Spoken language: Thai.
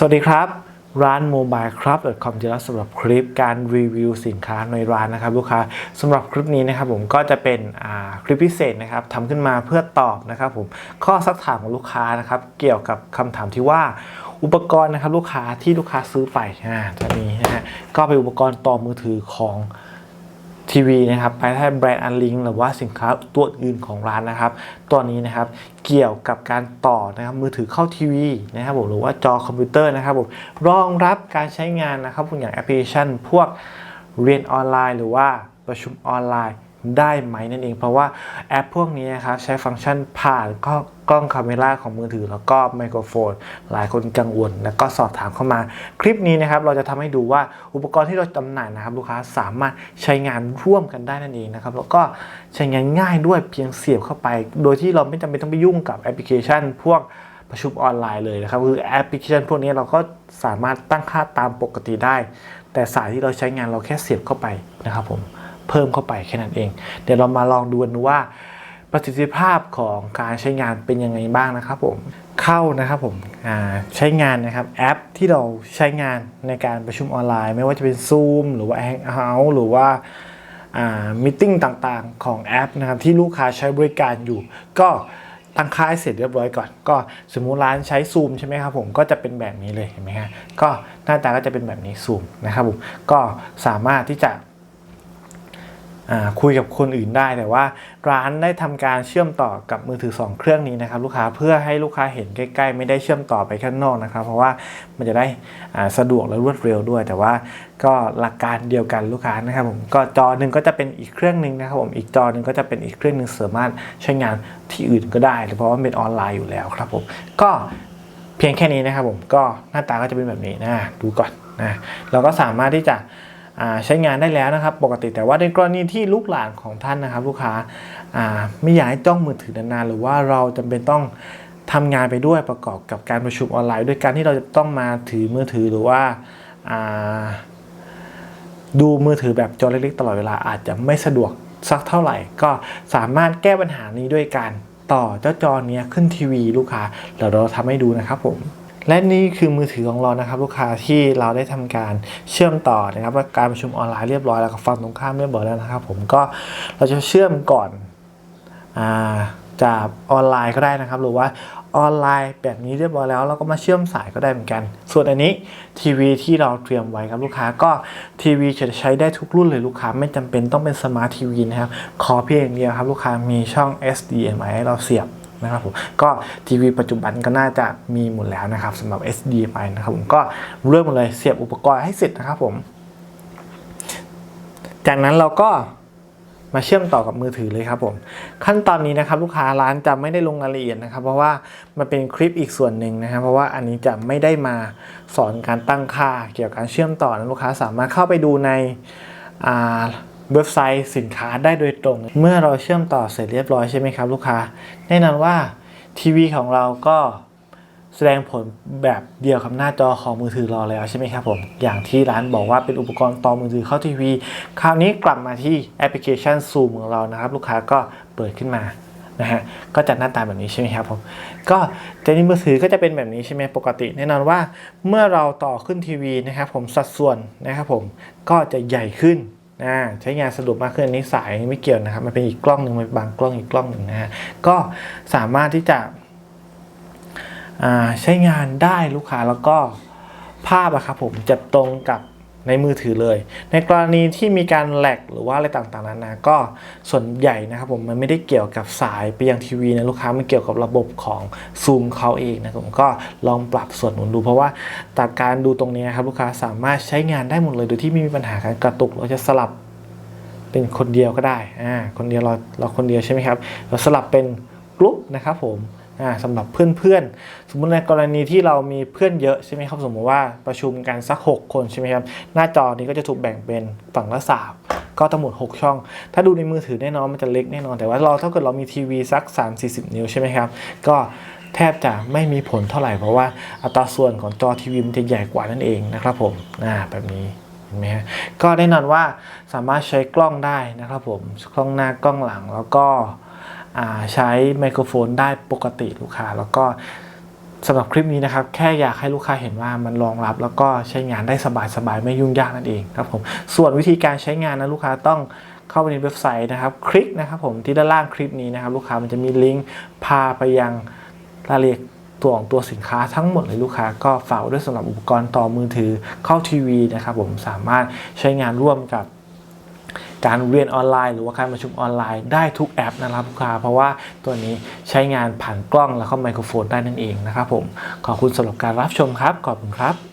สวัสดีครับร้าน mobile club com จะรับสำหรับคลิปการรีวิวสินค้าในร้านนะครับลูกค้าสำหรับคลิปนี้นะครับผมก็จะเป็นคลิปพิเศษนะครับทำขึ้นมาเพื่อตอบนะครับผมข้อซักถามของลูกค้านะครับเกี่ยวกับคำถามที่ว่าอุปกรณ์นะครับลูกค้าที่ลูกค้าซื้อไปอ่าตัวนี้นะฮะก็เป็นอุปกรณ์ต่อมือถือของ ทีวีนะครับภายใต้แบรนด์อันลิงหรือว่าสินค้าตัวอื่นของร้านนะครับ ตัวนี้นะครับเกี่ยวกับการต่อนะครับมือถือเข้าทีวีนะครับผมหรือว่าจอคอมพิวเตอร์นะครับผมรองรับการใช้งานนะครับพวกอย่างแอปพลิเคชัน พวกเรียนออนไลน์ หรือว่าประชุมออนไลน์ ได้ไหมนั่นเอง เพราะว่าแอปพวกนี้นะครับใช้ฟังก์ชันผ่านก็กล้องคาเมราของมือถือ แล้วก็ไมโครโฟน หลายคนกังวล แล้วก็สอบถามเข้ามา คลิปนี้นะครับเราจะทำให้ดูว่าอุปกรณ์ที่เราจำหน่ายนะครับลูกค้าสามารถใช้งานร่วมกันได้นั่นเองนะครับแล้วก็ใช้งานง่ายด้วยเพียงเสียบเข้าไป โดยที่เราไม่จำเป็นต้องไปยุ่งกับแอปพลิเคชัน พวกประชุมออนไลน์เลยนะครับคือแอปพลิเคชันพวกนี้เราก็สามารถตั้งค่าตามปกติได้ แต่สายที่เราใช้งานเราแค่เสียบเข้าไปนะครับผม เพิ่มเข้าไปแค่นั้นเอง เดี๋ยวเรามาลองดูกันว่าประสิทธิภาพของการใช้งานเป็นยังไงบ้างนะครับผมเข้านะครับผมใช้งานนะครับแอปที่เราใช้งานในการประชุมออนไลน์ ไม่ว่าจะเป็น Zoom หรือว่า Hangout หรือว่าามิ팅ต่างๆของแอปนะครับที่ลูกค้าใช้บริการอยู่ ก็ตั้งค่าให้เสร็จเรียบร้อยก่อน ก็สมมุติร้านใช้ Zoom ใช่ไหมครับผมก็จะเป็นแบบนี้เลยเห็นไหมฮะก็หน้าตาก็จะเป็นแบบนี้ Zoom นะครับผมก็สามารถที่จะ คุยกับคนอื่นได้แต่ว่า ร้านได้ทำการเชื่อมต่อกับมือถือ 2 เครื่องนี้นะครับ ลูกค้าเพื่อให้ลูกค้าเห็นใกล้ ๆ ไม่ได้เชื่อมต่อไปข้างนอกนะครับ เพราะว่ามันจะได้สะดวกและรวดเร็วด้วย แต่ว่าก็หลักการเดียวกันลูกค้านะครับผมก็จอหนึ่งก็จะเป็นอีกเครื่องหนึ่งนะครับผมอีกจอหนึ่งก็จะเป็นอีกเครื่องหนึ่งสามารถใช้งานที่อื่นก็ได้ เพราะว่าเป็นออนไลน์อยู่แล้วครับผมก็เพียงแค่นี้นะครับผมก็หน้าตาก็จะเป็นแบบนี้นะดูก่อนนะเราก็สามารถที่จะ ใช้งานได้แล้วนะครับ ปกติแต่ว่าในกรณีที่ลูกหลานของท่านนะครับ ลูกค้าไม่อยากให้จ้องมือถือนานๆหรือว่าเราจำเป็นต้องทำงานไปด้วยประกอบกับการประชุมออนไลน์ ด้วยการที่เราจะต้องมาถือมือถือหรือว่าอ่าดูมือถือแบบจอเล็กๆตลอดเวลาอาจจะไม่สะดวกสักเท่าไหร่ ก็สามารถแก้ปัญหานี้ด้วยการต่อเจ้าจอเนี้ยขึ้นทีวีลูกค้าเดี๋ยวเราทำให้ดูนะครับผม และนี่คือมือถือของเรานะครับลูกค้าที่เราได้ทำการเชื่อมต่อนะครับการประชุมออนไลน์เรียบร้อยแล้วกับฝั่งตรงข้ามเรียบร้อยแล้วนะครับ ผมก็เราจะเชื่อมก่อนอาจากออนไลน์ก็ได้นะครับ หรือว่าออนไลน์แบบนี้เรียบร้อยแล้วเราก็มาเชื่อมสายก็ได้เหมือนกัน ส่วนอันนี้ทีวีที่เราเตรียมไว้ครับลูกค้าก็ทีวีจะใช้ได้ทุกรุ่นเลยลูกค้าไม่จำเป็นต้องเป็นสมาร์ททีวีนะครับ ขอเพียงอย่างเดียวครับลูกค้ามีช่อง SDMI ให้เราเสียบ นะครับผมก็ทีวีปัจจุบันก็น่าจะมีหมดแล้วนะครับสำหรับ SDMI นะครับผมก็เริ่มมาเลยเสียบอุปกรณ์ให้เสร็จนะครับผม จากนั้นเราก็มาเชื่อมต่อกับมือถือเลยครับผม ขั้นตอนนี้นะครับลูกค้าร้านจะไม่ได้ลงรายละเอียดนะครับ เพราะว่ามันเป็นคลิปอีกส่วนหนึ่งนะครับ เพราะว่าอันนี้จะไม่ได้มาสอนการตั้งค่า เกี่ยวกับการเชื่อมต่อนะลูกค้าสามารถเข้าไปดูในอ่า เว็บไซต์สินค้าได้โดยตรง เมื่อเราเชื่อมต่อเสร็จเรียบร้อยใช่ไหมครับลูกค้า แน่นอนว่าทีวีของเราก็แสดงผลแบบเดียวกับหน้าจอของมือถือราแล้วใช่ไหมครับผม อย่างที่ร้านบอกว่าเป็นอุปกรณ์ต่อมือถือเข้าทีวี คราวนี้กลับมาที่แอปพลิเคชัน Zoom ของเรานะครับ ลูกค้าก็เปิดขึ้นมานะฮะก็จะหน้าตาแบบนี้ใช่ไหมครับผม ก็แต่ในมือถือก็จะเป็นแบบนี้ใช่ไหมปกติ แน่นอนว่าเมื่อเราต่อขึ้นทีวีนะครับผมสัดส่วนนะครับผมก็จะใหญ่ขึ้น นะใช้งานสะดวกมากขึ้นนี้สายไม่เกี่ยวนะครับ มันเป็นอีกกล้องหนึ่งมันบางกล้องอีกกล้องหนึ่งนะฮะก็สามารถที่จะใช้งานได้ลูกค้าแล้วก็ภาพอะครับผมจะตรงกับ ในมือถือเลย ในกรณีที่มีการแหลกหรือว่าอะไรต่างๆนานาก็ส่วนใหญ่นะครับผมมันไม่ได้เกี่ยวกับสายไปยังทีวีนะลูกค้ามันเกี่ยวกับระบบของซูมเขาเองนะผมก็ลองปรับส่วนหนุนดูเพราะว่าจากการดูตรงนี้ครับลูกค้าสามารถใช้งานได้หมดเลยโดยที่ไม่มีปัญหาการกระตุกเราจะสลับเป็นคนเดียวก็ได้อ่าคนเดียวเราเราคนเดียวใช่ไหมครับเราสลับเป็นกลุ่มนะครับผม สำหรับเพื่อนๆ สมมติในกรณีที่เรามีเพื่อนเยอะใช่ไหมครับ สมมติว่าประชุมกันสัก 6 คนใช่ไหมครับ หน้าจอนี้ก็จะถูกแบ่งเป็นฝั่งละสามก็ทั้งหมด 6 ช่อง ถ้าดูในมือถือแน่นอนมันจะเล็กแน่นอน แต่ว่าเราถ้าเกิดเรามีทีวีสัก 3-40 นิ้วใช่ไหมครับ ก็แทบจะไม่มีผลเท่าไหร่เพราะว่าอัตราส่วนของจอทีวีมันจะใหญ่กว่านั่นเองนะครับผมอ่าแบบนี้เห็นไหมฮะก็แน่นอนว่าสามารถใช้กล้องได้นะครับผมกล้องหน้ากล้องหลังแล้วก็ ใช้ไมโครโฟนได้ปกติลูกค้า แล้วก็สำหรับคลิปนี้นะครับ แค่อยากให้ลูกค้าเห็นว่ามันรองรับ แล้วก็ใช้งานได้สบายๆ ไม่ยุ่งยากนั่นเองครับผม ส่วนวิธีการใช้งานนะลูกค้าต้องเข้าไปในเว็บไซต์นะครับ คลิกนะครับผมที่ด้านล่างคลิปนี้นะครับ ลูกค้ามันจะมีลิงก์พาไปยังรายละเอียดตัวของตัวสินค้าทั้งหมดเลยลูกค้าก็ฝากด้วยสำหรับอุปกรณ์ต่อมือถือเข้าทีวีนะครับผมสามารถใช้งานร่วมกับ การเรียนออนไลน์ หรือว่าการประชุมออนไลน์ได้ทุกแอปนะครับลูกค้า เพราะว่าตัวนี้ใช้งานผ่านกล้องแล้วก็ไมโครโฟนได้นั่นเองนะครับผม ขอบคุณสำหรับการรับชมครับ ขอบคุณครับ